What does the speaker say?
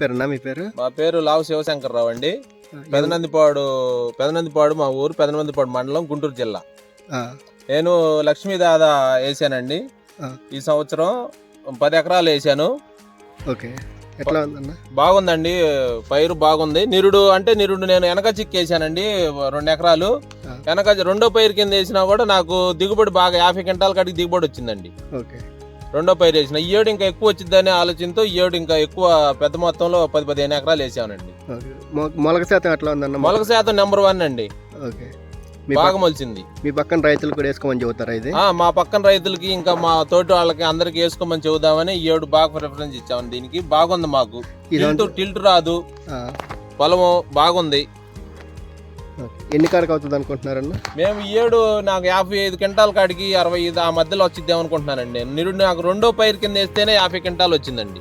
పేరునా మీ పేరు? మా పేరు లావు శివశంకర్రావు అండి. పెదనందిపాడు పెదనందిపాడు మా ఊరు పెదనందిపాడు మండలం గుంటూరు జిల్లా. నేను లక్ష్మీదాద వేసానండి. ఆ. ఈ సంవత్సరం పది ఎకరాలు వేసాను. ఓకే. ఎట్లా ఉందన్న? బాగుందండి. పైరు బాగుంది. నిరుడు అంటే నిరుడు నేను వెనక చిక్కేసానండి రెండు ఎకరాలు. వెనక రెండో పైరు కింద వేసినా కూడా నాకు దిగుబడి బాగా యాభై క్వింటాల కాడికి దిగుబడి వచ్చిందండి. ఓకే. రెండో పైరు వేసిన. ఈ ఏడు ఇంకా ఎక్కువ వచ్చిందనే ఆలోచనతో ఈ ఏడు ఇంకా ఎక్కువ పెద్ద మొత్తంలో పది పదిహేను ఎకరాలు మొ- మొలక శాతం ఎట్లా ఉందన్న మొలక శాతం నెంబర్ వన్ అండి. ఓకే. మీ బాగా మొలిచింది. మీ పక్కన రైతులు కూడా వేసుకోమని చెబుతారా ఇది? మా పక్కన రైతులకి ఇంకా మా తోటి వాళ్ళకి అందరికి వేసుకోమని చెబుదామని ఈ ఏడు బాగా ప్రిఫరెన్స్ ఇచ్చామని దీనికి. బాగుంది మాకు. టిల్ట్ రాదు. పొలము బాగుంది. ఎన్ని కారకు అవుతుంది అనుకుంటున్నారన్న? మేము ఈ ఏడు నాకు యాభై ఐదు క్వింటాల కాడికి అరవై ఐదు ఆ మధ్యలో వచ్చిద్దాం అనుకుంటున్నానండి. నిరుడు నాకు రెండో పైరు కింద వేస్తేనే యాభై క్వింటాలు వచ్చిందండి.